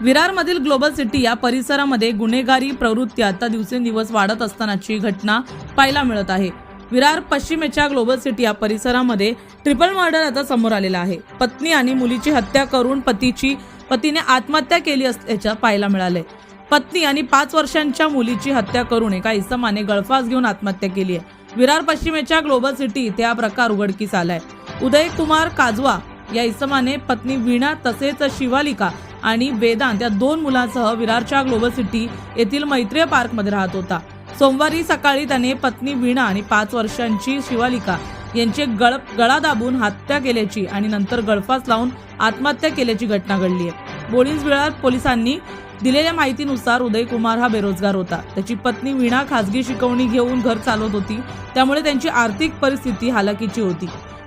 विरारमधील global city या परिसरामध्ये गुन्हेगारी प्रवृत्ती आता दिवसेंदिवस वाढत असतानाची घटना पाहायला मिळत आहे. विरार पश्चिमेच्या ग्लोबल सिटी या परिसरामध्ये ट्रिपल मर्डर आता समोर आलेला आहे. पत्नी आणि मुलीची हत्या करून पतीची पतीने आत्महत्या केली असल्याच्या पाहायला मिळाले पत्नी आणि पाच वर्षांच्या मुलीची हत्या करून एका इसमाने गळफास घेऊन आत्महत्या केली आहे विरार पश्चिमेच्या ग्लोबल सिटी इथे हा प्रकार उघडकीस आलाय. उदय कुमार काजवा या इसमाने पत्नी वीणा तसेच शिवालिका आणि वेदांत या दोन मुलांसह विरारच्या ग्लोबल सिटी येथील मैत्रीय पार्कमध्ये राहत होता. सोमवारी सकाळी त्याने पत्नी वीणा आणि पाच वर्षांची शिवालिका यांची गळ गळा दाबून हत्या केल्याची आणि नंतर गळफास लावून आत्महत्या केल्याची घटना घडली आहे बोळींज वेळात पोलिसांनी दिलेल्या माहितीनुसार उदय कुमार हा बेरोजगार होता. त्याची पत्नी वीणा खासगी शिकवणी घेऊन घर चालवत होती. त्यामुळे त्यांची आर्थिक परिस्थिती हालाकीची होती.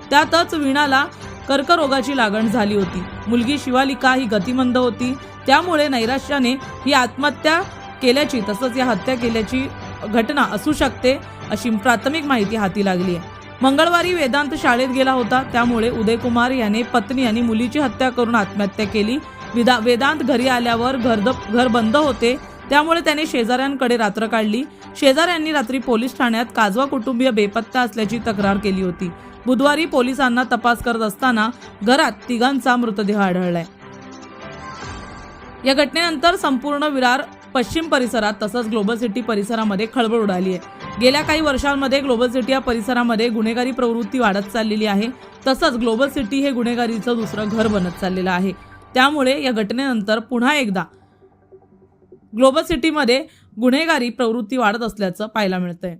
त्यातच वीणाला कर्करोगाची लागण झाली होती. मुलगी शिवालिका ही गतिमंद होती. त्यामुळे नैराश्याने ही आत्महत्या केल्याची तसंच या हत्या केल्याची घटना असू शकते अशी प्राथमिक माहिती हाती लागली आहे. मंगळवारी वेदांत शाळेत गेला होता. त्यामुळे उदयकुमार याने पत्नी आणि मुलीची हत्या करून आत्महत्या केली. विदा वेदांत घरी आल्यावर घर घर बंद होते. त्यामुळे त्याने शेजाऱ्यांकडे रात्र काढली. शेजाऱ्यांनी रात्री पोलीस ठाण्यात काजवा कुटुंबीय बेपत्ता असल्याची तक्रार केली होती. बुधवारी पोलिसांना तपास करत असताना घरात तिघांचा मृतदेह आढळलाय. या घटनेनंतर संपूर्ण विरार पश्चिम परिसरात तसंच ग्लोबल सिटी परिसरामध्ये खळबळ उडाली आहे. गेल्या काही वर्षांमध्ये ग्लोबल सिटी या परिसरामध्ये गुन्हेगारी प्रवृत्ती वाढत चाललेली आहे. तसंच ग्लोबल सिटी हे गुन्हेगारीचं दुसरं घर बनत चाललेलं आहे. त्यामुळे या घटनेनंतर पुन्हा एकदा ग्लोबल सिटीमध्ये गुन्हेगारी प्रवृत्ती वाढत असल्याचं पाहायला मिळतंय.